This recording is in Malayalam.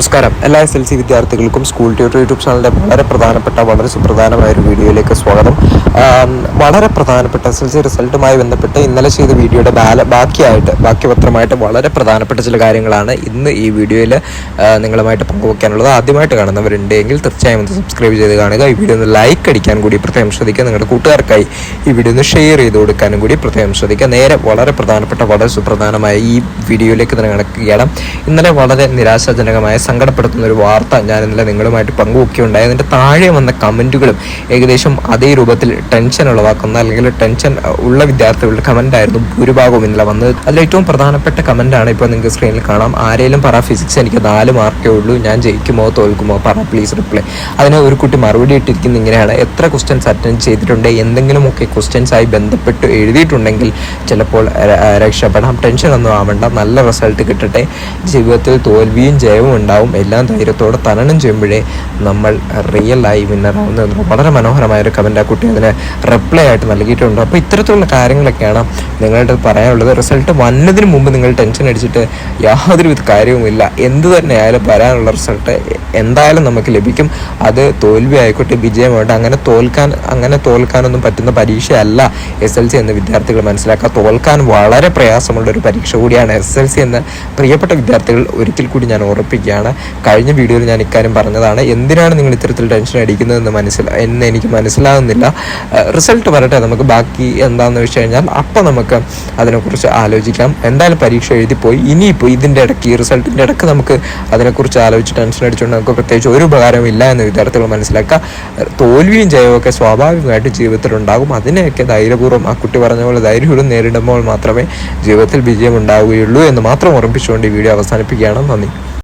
നമസ്കാരം. എല്ലാ എസ് എൽ സി വിദ്യാർത്ഥികൾക്കും സ്കൂൾ ട്യൂട്ടർ യൂട്യൂബ് ചാനലിന്റെ വളരെ പ്രധാനപ്പെട്ട വളരെ സുപ്രധാനമായ ഒരു വീഡിയോയിലേക്ക് സ്വാഗതം. വളരെ പ്രധാനപ്പെട്ട എസ് എൽ സി റിസൾട്ടുമായി ബന്ധപ്പെട്ട് ഇന്നലെ ചെയ്ത വീഡിയോയുടെ ബാല ബാക്കിയായിട്ട് ബാക്കി പത്രമായിട്ട് വളരെ പ്രധാനപ്പെട്ട ചില കാര്യങ്ങളാണ് ഇന്ന് ഈ വീഡിയോയിൽ നിങ്ങളുമായിട്ട് പങ്കുവെക്കാനുള്ളത്. ആദ്യമായിട്ട് കാണുന്നവരുണ്ടെങ്കിൽ തീർച്ചയായും ഒന്ന് സബ്സ്ക്രൈബ് ചെയ്ത് കാണുക. ഈ വീഡിയോ ഒന്ന് ലൈക്ക് അടിക്കാൻ കൂടി പ്രത്യേകം ശ്രദ്ധിക്കുക. നിങ്ങളുടെ കൂട്ടുകാർക്കായി ഈ വീഡിയോ ഒന്ന് ഷെയർ ചെയ്ത് കൊടുക്കാനും കൂടി പ്രത്യേകം ശ്രദ്ധിക്കുക. നേരെ വളരെ പ്രധാനപ്പെട്ട വളരെ സുപ്രധാനമായ ഈ വീഡിയോയിലേക്ക് കിടക്കുകയാണ്. ഇന്നലെ വളരെ നിരാശാജനകമായ സങ്കടപ്പെടുത്തുന്ന ഒരു വാർത്ത ഞാൻ ഇന്നലെ നിങ്ങളുമായിട്ട് പങ്കുവെക്കുകയുണ്ടായി. അതിന്റെ താഴെ വന്ന കമന്റുകളും ഏകദേശം അതേ രൂപത്തിൽ ടെൻഷൻ ഉളവാക്കുന്ന അല്ലെങ്കിൽ ടെൻഷൻ ഉള്ള വിദ്യാർത്ഥികളുടെ കമന്റ് ആയിരുന്നു ഭൂരിഭാഗവും ഇന്നലെ വന്നത്. അതിൽ ഏറ്റവും പ്രധാനപ്പെട്ട കമന്റാണ് ഇപ്പോൾ നിങ്ങൾക്ക് സ്ക്രീനിൽ കാണാം. ആരെങ്കിലും പറ ഫിസിക്സ് എനിക്ക് നാല് മാർക്കേ ഉള്ളൂ ഞാൻ ജയിക്കുമോ തോൽക്കുമോ പറ പ്ലീസ് റിപ്ലൈ അതിന് ഒരു കുട്ടി മറുപടി ഇട്ടിരിക്കുന്ന ഇങ്ങനെയാണ് എത്ര ക്വസ്റ്റ്യൻസ് അറ്റൻഡ് ചെയ്തിട്ടുണ്ട് എന്തെങ്കിലുമൊക്കെ ക്വസ്റ്റ്യൻസായി ബന്ധപ്പെട്ട് എഴുതിയിട്ടുണ്ടെങ്കിൽ ചിലപ്പോൾ രക്ഷപ്പെടാം ടെൻഷൻ ഒന്നും ആവണ്ട നല്ല റിസൾട്ട് കിട്ടട്ടെ ജീവിതത്തിൽ തോൽവിയും ജയവും ഉണ്ടാവും എല്ലാം ധൈര്യത്തോടെ തരണം ചെയ്യുമ്പോഴേ നമ്മൾ റിയൽ ആയി വിന്നറാവുന്നത് വളരെ മനോഹരമായ ഒരു കമന്റ് ആ കുട്ടി അതിന് റിപ്ലൈ ആയിട്ട് നൽകിയിട്ടുണ്ട്. അപ്പോൾ ഇത്തരത്തിലുള്ള കാര്യങ്ങളൊക്കെയാണ് നിങ്ങളുടെ പറയാനുള്ളത്. റിസൾട്ട് വന്നതിന് മുമ്പ് നിങ്ങൾ ടെൻഷൻ അടിച്ചിട്ട് യാതൊരുവിധ കാര്യവുമില്ല. എന്ത് തന്നെ ആയാലും വരാനുള്ള റിസൾട്ട് എന്തായാലും നമുക്ക് ലഭിക്കും. അത് തോൽവി ആയിക്കോട്ടെ വിജയമായിട്ട് അങ്ങനെ തോൽക്കാൻ അങ്ങനെ തോൽക്കാനൊന്നും പറ്റുന്ന പരീക്ഷയല്ല എസ് എൽ സി എന്ന് വിദ്യാർത്ഥികൾ മനസ്സിലാക്കുക. തോൽക്കാൻ വളരെ പ്രയാസമുള്ള ഒരു പരീക്ഷ കൂടിയാണ് എസ് എൽ സി എന്ന് പ്രിയപ്പെട്ട വിദ്യാർത്ഥികൾ ഒരിക്കൽ കൂടി ഞാൻ കഴിഞ്ഞ വീഡിയോയിൽ ഞാൻ ഇക്കാര്യം പറഞ്ഞതാണ്. എന്തിനാണ് നിങ്ങൾ ഇത്തരത്തിൽ ടെൻഷൻ അടിക്കുന്നതെന്ന് മനസ്സിലാ എന്ന് എനിക്ക് മനസ്സിലാകുന്നില്ല റിസൾട്ട് വരട്ടെ നമുക്ക് ബാക്കി എന്താണെന്ന് വെച്ച് കഴിഞ്ഞാൽ അപ്പം നമുക്ക് അതിനെക്കുറിച്ച് ആലോചിക്കാം. എന്തായാലും പരീക്ഷ എഴുതിപ്പോയി. ഇനിയിപ്പോൾ ഇതിന്റെ ഇടയ്ക്ക് ഈ റിസൾട്ടിന്റെ ഇടയ്ക്ക് നമുക്ക് അതിനെക്കുറിച്ച് ആലോചിച്ച് ടെൻഷൻ അടിച്ചുകൊണ്ട് നമുക്ക് പ്രത്യേകിച്ച് ഒരു ഉപകാരം ഇല്ല എന്ന് വിദ്യാർത്ഥികൾ മനസ്സിലാക്കുക. തോൽവിയും ജയവും ഒക്കെ സ്വാഭാവികമായിട്ട് ജീവിതത്തിൽ ഉണ്ടാകും. അതിനെയൊക്കെ ധൈര്യപൂർവം ആ കുട്ടി പറഞ്ഞ പോലെ ധൈര്യപൂർവം നേരിടുമ്പോൾ മാത്രമേ ജീവിതത്തിൽ വിജയം ഉണ്ടാവുകയുള്ളൂ എന്ന് മാത്രം ഓർമ്മിപ്പിച്ചുകൊണ്ട് ഈ വീഡിയോ അവസാനിപ്പിക്കുകയാണ്. നന്ദി.